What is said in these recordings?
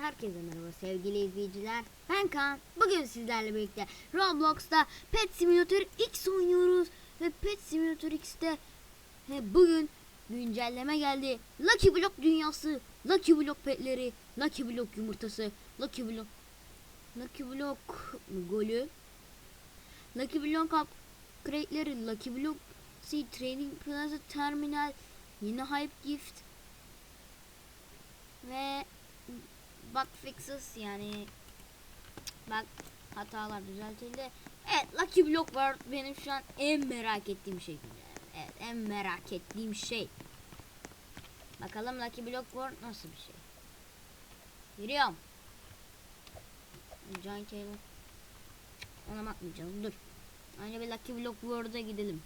herkese merhaba sevgili izleyiciler. Ben Kaan. Bugün sizlerle birlikte Roblox'ta Pet Simulator X oynuyoruz. Ve Pet Simulator X'te he, bugün güncelleme geldi. Lucky Block dünyası, Lucky Block petleri, Lucky Block yumurtası, Lucky Block Lucky Block golü, Lucky Block upgrade'leri, Lucky Block Sea Trading Plaza Terminal, yeni Hype Gift ve bug fixes yani bak hatalar düzeltildi. Evet Lucky Block var benim şu an en merak ettiğim şey. Evet en merak ettiğim şey. Bakalım Lucky Block World nasıl bir şey. Yürüyorum. Giant Taylor. Ona bakmayacağız dur. Önce bir Lucky Block World'a gidelim.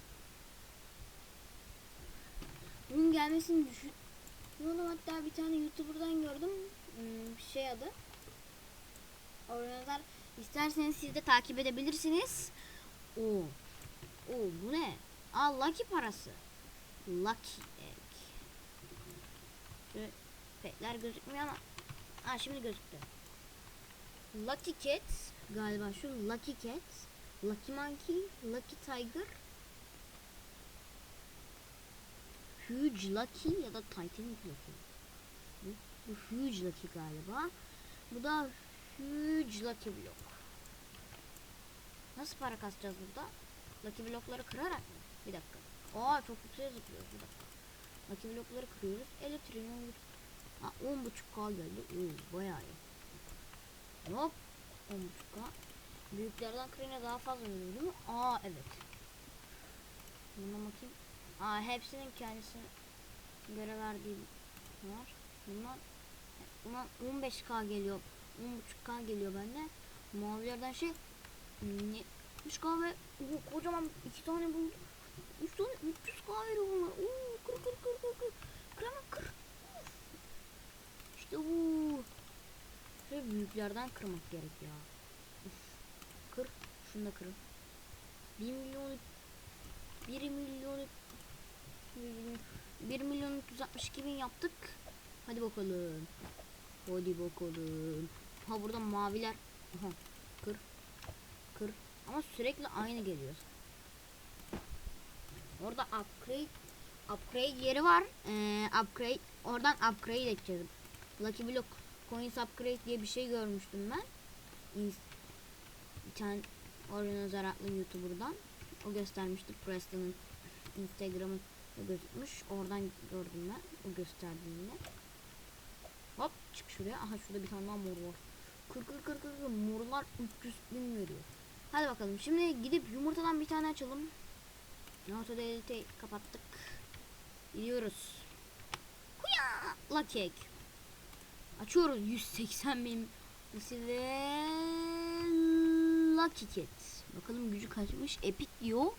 Bunun gelmesini düşün. Bunu hatta bir tane YouTuber'dan gördüm. Hmm, şey adı. Organizer. İsterseniz siz de takip edebilirsiniz. Oo. Oo bu ne? Aa Lucky parası. Lucky egg. Petler gözükmüyor ama. Aa şimdi gözüktü. Lucky Cat galiba şu Lucky Cat, Lucky Monkey, Lucky Tiger, Huge Lucky ya da Titanic Lucky. Bu, Huge Lucky galiba. Bu da Huge Lucky Block. Nasıl para kasacağız burada? Lucky blokları kırarak mı? Bir dakika. Aa çok yüksek zıplıyoruz bir dakika. Lucky blokları kırıyoruz. Elektriğini olur. Ha 10.5k geldi. Oo bayağı iyi. Hop. 10.5k. Büyüklerden kırınca daha fazla veriyor değil mi? Aa evet. Buna bakayım. Aa hepsinin kendisine göre verdiği var. Bundan buna 15k geliyor. 10.5k geliyor bende. Mavilerden şey 70k ve o, kocaman iki tane buldum. Üç tane 300k veriyor bunlar. Oo, kır kır kır kır kır. Kır hemen kır. Of. İşte bu. Şöyle büyüklerden kırmak gerek ya. Uf. Kır. Şunu da kırın. 1 milyon 1 milyon 1 milyon 362 bin yaptık. Hadi bakalım. Hadi bakalım. Ha burada maviler. Aha. Kır. Kır. Ama sürekli aynı geliyor. Orada upgrade upgrade yeri var. Ee, upgrade oradan upgrade edeceğiz. Lucky Block Coins Upgrade diye bir şey görmüştüm ben. Bir tane adlı YouTuber'dan. O göstermişti Preston'ın Instagram'ı gözükmüş. Oradan gördüm ben. O gösterdiğinde. Çık şuraya. Aha şurada bir tane daha mor var. Kır kır kır kır kır. Morlar 300 bin veriyor. Hadi bakalım. Şimdi gidip yumurtadan bir tane açalım. Auto delete kapattık. Gidiyoruz. Huya! Lucky egg. Açıyoruz 180 bin. Ve Lucky Cat. Bakalım gücü kaçmış. Epic diyor.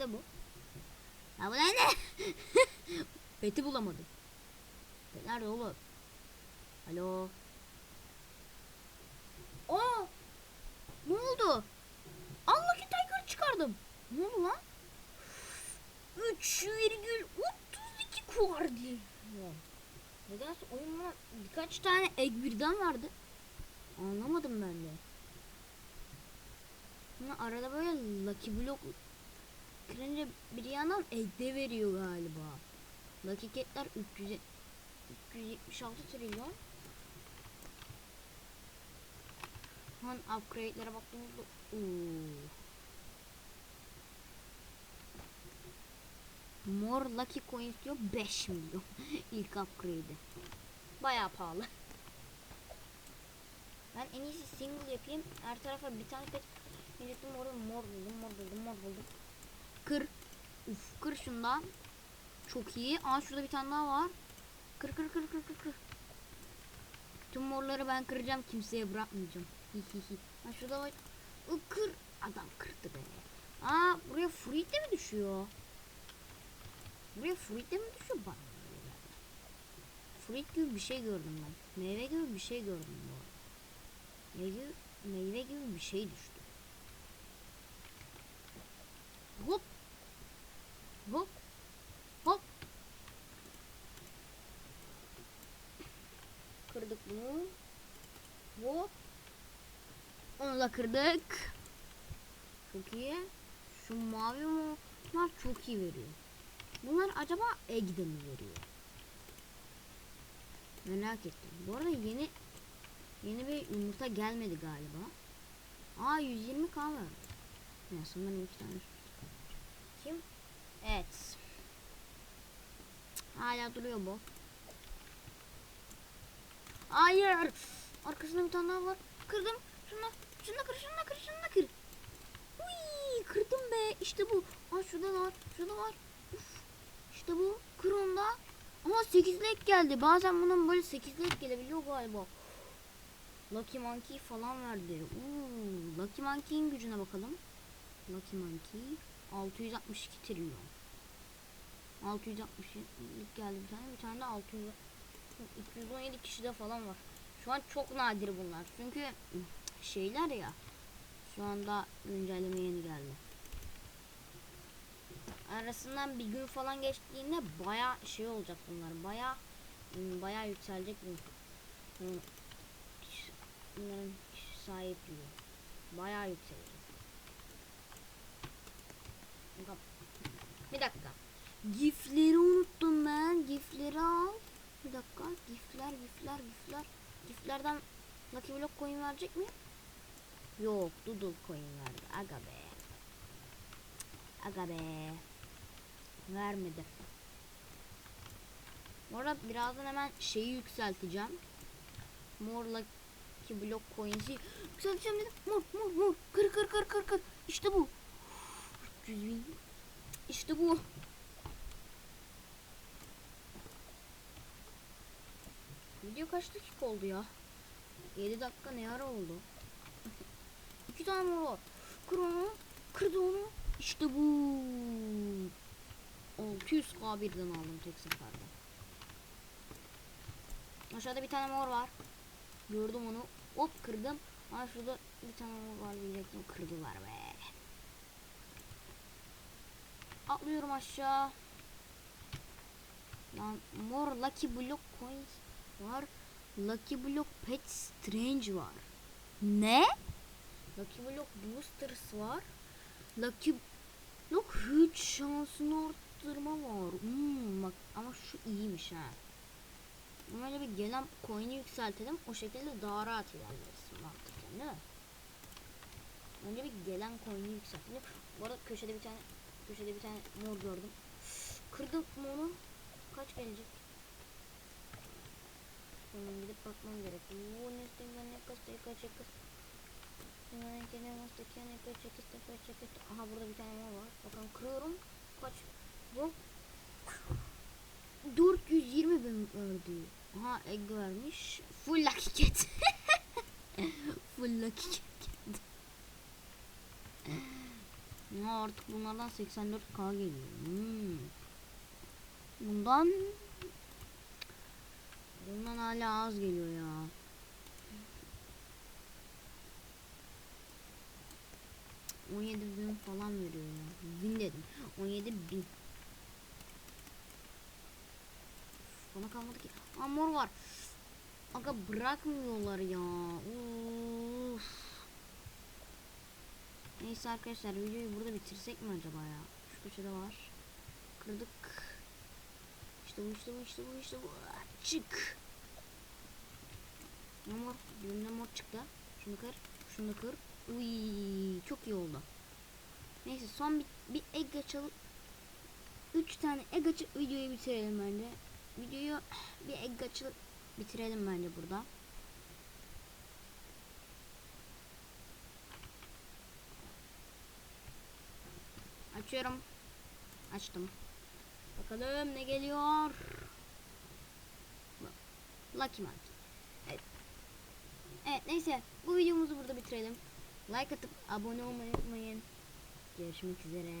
Nerede bu? Ha bu nerede? Peti bulamadım. Pet nerede oğlum? Alo. Aa! Ne oldu? Ki Tiger çıkardım. Ne oldu lan? 3,32 kuardi. Nedense oyunda birkaç tane egg birden vardı. Anlamadım ben de. Ama arada böyle Lucky Block kırınca bir yandan egg de veriyor galiba. Cat'ler 300 376 trilyon. Han upgrade'lere baktığımızda ooo. Mor Lucky Coins diyor 5 milyon ilk upgrade'i. Bayağı pahalı. Ben en iyisi single yapayım. Her tarafa bir tane pet milletim orada mor buldum, mor buldum, mor buldum. Kır. Uf, kır şundan. Çok iyi. Aa şurada bir tane daha var. Kır kır kır kır kır kır. Tüm morları ben kıracağım. Kimseye bırakmayacağım. Hihihi. Ha şurada var. Kır. Adam kırdı beni. Aa buraya fruit de mi düşüyor? Buraya fruit de mi düşüyor bana? Fruit gibi bir şey gördüm ben. Meyve gibi bir şey gördüm bu arada. Meyve, meyve gibi bir şey düştü. Hop Bunu da kırdık. Çok iyi. Şu mavi mumlar çok iyi veriyor. Bunlar acaba Egg'de mi veriyor? Merak ettim. Bu arada yeni yeni bir yumurta gelmedi galiba. Aa 120 k var. Ya sanırım iki tane. Kim? Evet. Hala duruyor bu. Hayır. Arkasında bir tane daha var. Kırdım. Şunu, şunu da kır, şunu da kır, şunu da kır. Uy, kırdım be. İşte bu. Aa şurada da var. Şurada var. Uf. İşte bu. Kır onu da. Ama 8 lek geldi. Bazen bunun böyle 8 lek gelebiliyor galiba. Lucky Monkey falan verdi. Uuu, Lucky Monkey'in gücüne bakalım. Lucky Monkey 662 trilyon. 660 geldi bir tane. Bir tane de 600 217 kişide falan var. Şu an çok nadir bunlar. Çünkü şeyler ya. Şu anda güncelleme yeni geldi. Arasından bir gün falan geçtiğinde baya şey olacak bunlar. Baya baya yükselecek bu. Bu- Bunların sahipliği. Baya yükselecek. Bir dakika. Gifleri unuttum ben. Gifleri al. Bir dakika. Gifler, gifler, gifler. Giflerden Lucky Block coin verecek mi? Yok. Doodle coin verdi. Aga be. Aga be. Vermedi. Bu arada birazdan hemen şeyi yükselteceğim. Mor Lucky Block coins'i yükselteceğim dedim. Mor mor mor. Kır kır kır kır kır. İşte bu. 300 bin. İşte bu. Video kaç dakika oldu ya? 7 dakika ne ara oldu? İki tane mor var. Kır onu. Kırdı onu. İşte bu. 600k birden aldım tek seferde. Aşağıda bir tane mor var. Gördüm onu. Hop kırdım. Aa şurada bir tane mor var diyecektim. Kırdılar be. Atlıyorum aşağı. Lan mor Lucky Block Coins var. Lucky Block Pet Strange var. Ne? Lucky Block Boosters var. Lucky Block Huge şansını arttırma var. Hmm, bak ama şu iyiymiş ha. Böyle bir gelen coin'i yükseltelim. O şekilde daha rahat ilerleriz. Mantıklı değil mi? Önce bir gelen coin'i yükseltelim. Bu arada köşede bir tane köşede bir tane mor gördüm. Kırdım mı onu? Kaç gelecek? Hemen gidip bakmam gerek. Bu ne istiyorsan ne kastayı kaç kız. Hemen gene mastaki ne kaç kız kaç kız. Aha burada bir tane var. Bakalım kırıyorum. Kaç? Bu 420 bin ördü. Aha egg vermiş. Full lucky cat. Full lucky cat. Ya artık bunlardan 84k geliyor. Hmm. Bundan bundan hala az geliyor ya. On yedi bin falan veriyor ya. Bin dedim. 17 bin. Bana kalmadı ki. Aa mor var. Aga bırakmıyorlar ya. Uf. Neyse arkadaşlar videoyu burada bitirsek mi acaba ya? Şu köşede var. Kırdık. İşte bu işte bu işte bu işte bu. Ah, Çık. Mor. Dibimde mor çıktı. Şunu kır. Şunu kır. Uy, çok iyi oldu. Neyse son bir, bir egg açalım. 3 tane egg açıp videoyu bitirelim bence. Videoyu bir egg açılıp bitirelim bence burada. Açıyorum. Açtım. Bakalım ne geliyor. Lucky Monkey. Evet. Evet neyse bu videomuzu burada bitirelim. Like atıp abone olmayı unutmayın. Görüşmek üzere.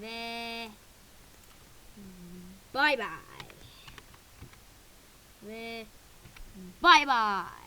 Ve bye bye. Ve bye bye.